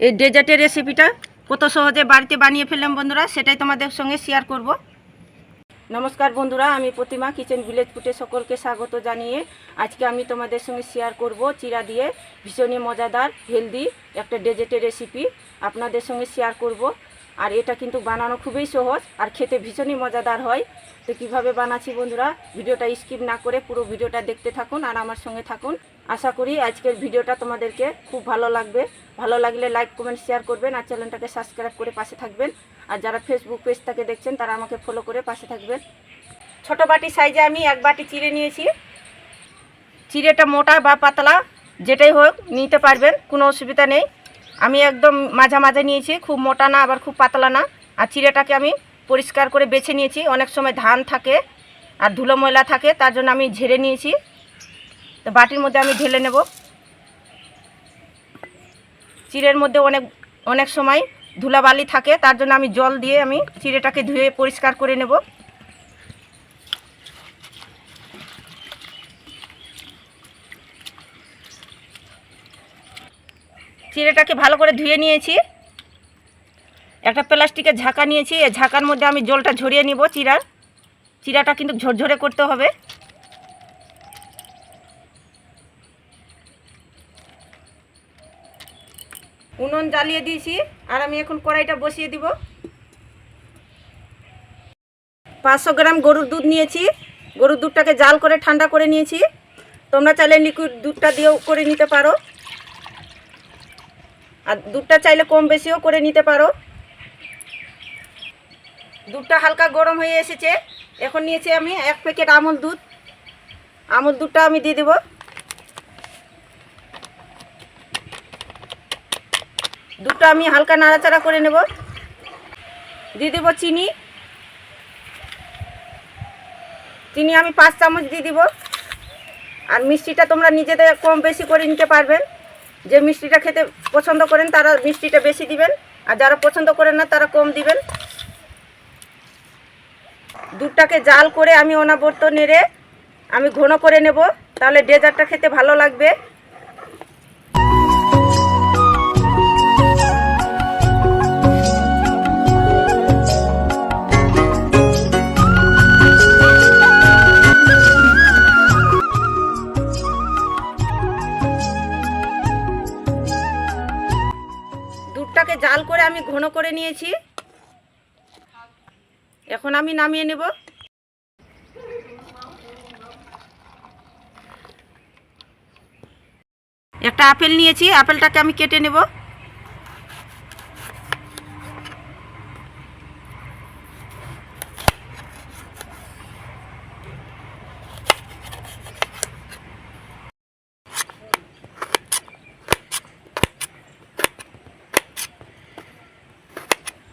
এই ডেজার্টের রেসিপিটা কত সহজে বাড়িতে বানিয়ে ফেললাম বন্ধুরা, সেটাই তোমাদের সঙ্গে শেয়ার করব। নমস্কার বন্ধুরা, আমি প্রতিমা কিচেন ভিলেজ ফুটে সকলকে স্বাগত জানিয়ে আজকে আমি তোমাদের সঙ্গে শেয়ার করব চিরা দিয়ে ভীষণই মজাদার হেলদি একটা ডেজার্টের রেসিপি আপনাদের সঙ্গে শেয়ার করব। আর এটা কিন্তু বানানো খুবই সহজ আর খেতে ভীষণই মজাদার হয়। তো কীভাবে বানাচ্ছি বন্ধুরা, ভিডিওটা স্কিপ না করে পুরো ভিডিওটা দেখতে থাকুন আর আমার সঙ্গে থাকুন। আশা করি আজকের ভিডিওটা তোমাদেরকে খুব ভালো লাগবে। ভালো লাগলে লাইক, কমেন্ট, শেয়ার করবেন আর চ্যানেলটাকে সাবস্ক্রাইব করে পাশে থাকবেন। আর যারা ফেসবুক পেজ থেকে দেখছেন, তারা আমাকে ফলো করে পাশে থাকবেন। ছোট বাটি সাইজে আমি এক বাটি চিড়ে নিয়েছি। চিড়েটা মোটা বা পাতলা, যেটাই হোক, নিতে পারবেন, কোনো অসুবিধা নেই। আমি একদম মাঝা মাঝে নিয়েছি, খুব মোটা না, আবার খুব পাতলা না। আর চিড়েটাকে আমি পরিষ্কার করে বেছে নিয়েছি। অনেক সময় ধান থাকে আর ধুলো ময়লা থাকে, তার জন্য আমি ঝেড়ে নিয়েছি। তো বাটির মধ্যে আমি ঢেলে নেব। চিড়ের মধ্যে অনেক অনেক সময় ধুলাবালি থাকে, তার জন্য আমি জল দিয়ে আমি চিড়েটাকে ধুয়ে পরিষ্কার করে নেব। চিড়েটাকে ভালো করে ধুয়ে নিয়েছি। একটা প্লাস্টিকের ঝাঁকা নিয়েছি ঝাঁকার মধ্যে আমি জলটা ঝরিয়ে নিব চিরার চিরাটা কিন্তু ঝরঝরে করতে হবে। উনুন জ্বালিয়ে দিয়েছি, আর আমি এখন কড়াইটা বসিয়ে দিব। পাঁচশো গ্রাম গরুর দুধ নিয়েছি, গরুর দুধটাকে জাল করে ঠান্ডা করে নিয়েছি। তোমরা চাইলে লিকুইড দুধটা দিয়েও করে নিতে পারো। আর দুধটা চাইলে কম বেশিও করে নিতে পারো। দুধটা হালকা গরম হয়ে এসেছে। এখন নিয়েছি আমি এক প্যাকেট আমুল দুধ। আমুল দুধটা আমি দিয়ে দেবো। দুধটা আমি হালকা নাড়াচাড়া করে নেব। দিয়ে দেবো চিনি। চিনি আমি পাঁচ চামচ দিয়ে দিব। আর মিষ্টিটা তোমরা নিজেদের কম বেশি করে নিতে পারবেন। যে মিষ্টিটা খেতে পছন্দ করেন, তারা মিষ্টিটা বেশি দিবেন। আর যারা পছন্দ করেন না, তারা কম দিবেন। দুধটাকে জাল করে আমি অনাবর্ত নেড়ে আমি ঘন করে নেব। তাহলে ডেজার্টটা খেতে ভালো লাগবে। ঘন করে নিয়েছি। এখন আমি নামিয়ে নেব। একটা আপেল নিয়েছি আপেলটাকে আমি কেটে নেব।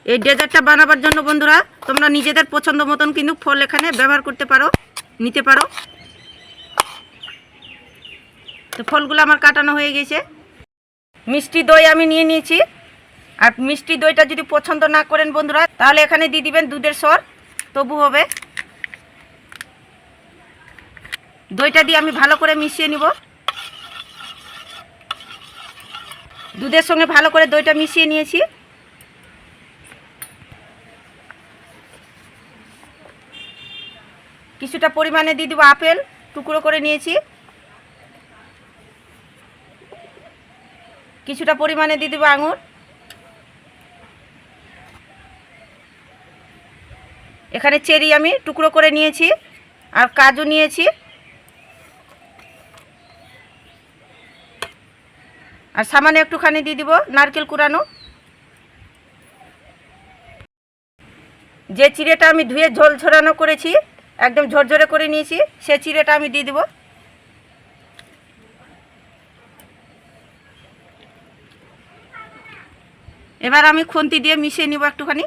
এই ডেজার্টটা বানাবার জন্য বন্ধুরা, তোমরা নিজেদের পছন্দ মতন কিন্তু ফল এখানে ব্যবহার করতে পারো, নিতে পারো। তো ফলগুলো আমার কাটানো হয়ে গেছে। মিষ্টি দই আমি নিয়ে নিয়েছি। আর মিষ্টি দইটা যদি পছন্দ না করেন বন্ধুরা, তাহলে এখানে দিয়ে দিবেন দুধের স্বর তবু হবে। দইটা দিয়ে আমি ভালো করে মিশিয়ে নিব। দুধের সঙ্গে ভালো করে দইটা মিশিয়ে নিয়েছি। কিছুটা পরিমাণে দিয়ে দেবো আপেল, টুকরো করে নিয়েছি। কিছুটা পরিমাণে দিয়ে দেবো আঙুর। এখানে চেরি আমি টুকরো করে নিয়েছি আর কাজু নিয়েছি। আর সামান্য একটুখানি দিয়ে দিব নারকেল কুড়ানো। যে চিড়েটা আমি ধুয়ে ঝোল ঝরানো করেছি একদম ঝরঝরে করে নিয়েছি। সে চিড়েটা আমি দিয়ে দিব। এবার আমি খুন্তি দিয়ে মিশিয়ে নিব একটুখানি।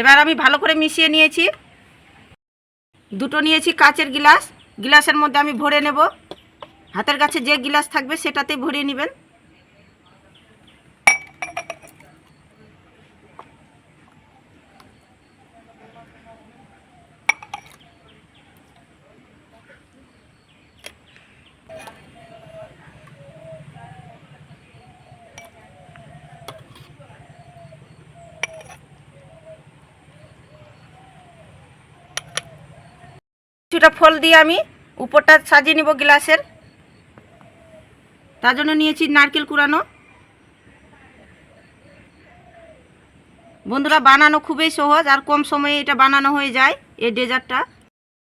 এবার আমি ভালো করে মিশিয়ে নিয়েছি। দুটো নিয়েছি কাচের গিলাস। গিলাসের মধ্যে আমি ভরে নেব। হাতের কাছে যে গিলাস থাকবে সেটাতেই ভরিয়ে নেবেন। কিছুটা ফল দিয়ে আমি উপরটা সাজিয়ে নিব গ্লাসের? তার জন্য নিয়েছি নারকেল কুড়ানো। বন্ধুরা, বানানো খুবই সহজ আর কম সময়ে এটা বানানো হয়ে যায় এই ডেজার্টটা।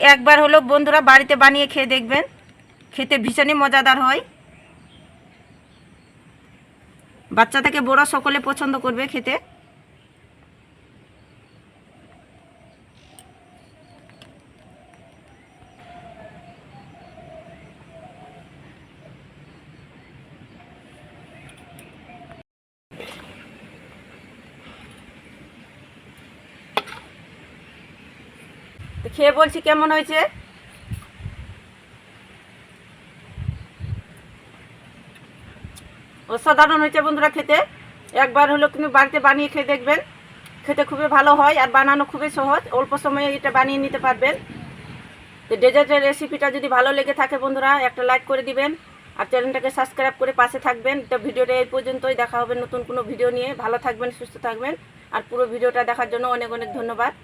একবার হলো বন্ধুরা বাড়িতে বানিয়ে খেয়ে দেখবেন। খেতে ভীষণই মজাদার হয়। বাচ্চা থেকে বড় সকলে পছন্দ করবে খেতে। তো খেয়ে বলছি কেমন হয়েছে? অসাধারণ হয়েছে বন্ধুরা খেতে। একবার হলো কিন্তু বাড়িতে বানিয়ে খেয়ে দেখবেন। খেতে খুবই ভালো হয় আর বানানো খুবই সহজ। অল্প সময়ে এটা বানিয়ে নিতে পারবেন। তো ডেজার্টের রেসিপিটা যদি ভালো লেগে থাকে বন্ধুরা, একটা লাইক করে দিবেন আর চ্যানেলটাকে সাবস্ক্রাইব করে পাশে থাকবেন। তো ভিডিওটা এই পর্যন্তই। দেখা হবে নতুন কোনো ভিডিও নিয়ে। ভালো থাকবেন, সুস্থ থাকবেন। আর পুরো ভিডিওটা দেখার জন্য অনেক অনেক ধন্যবাদ।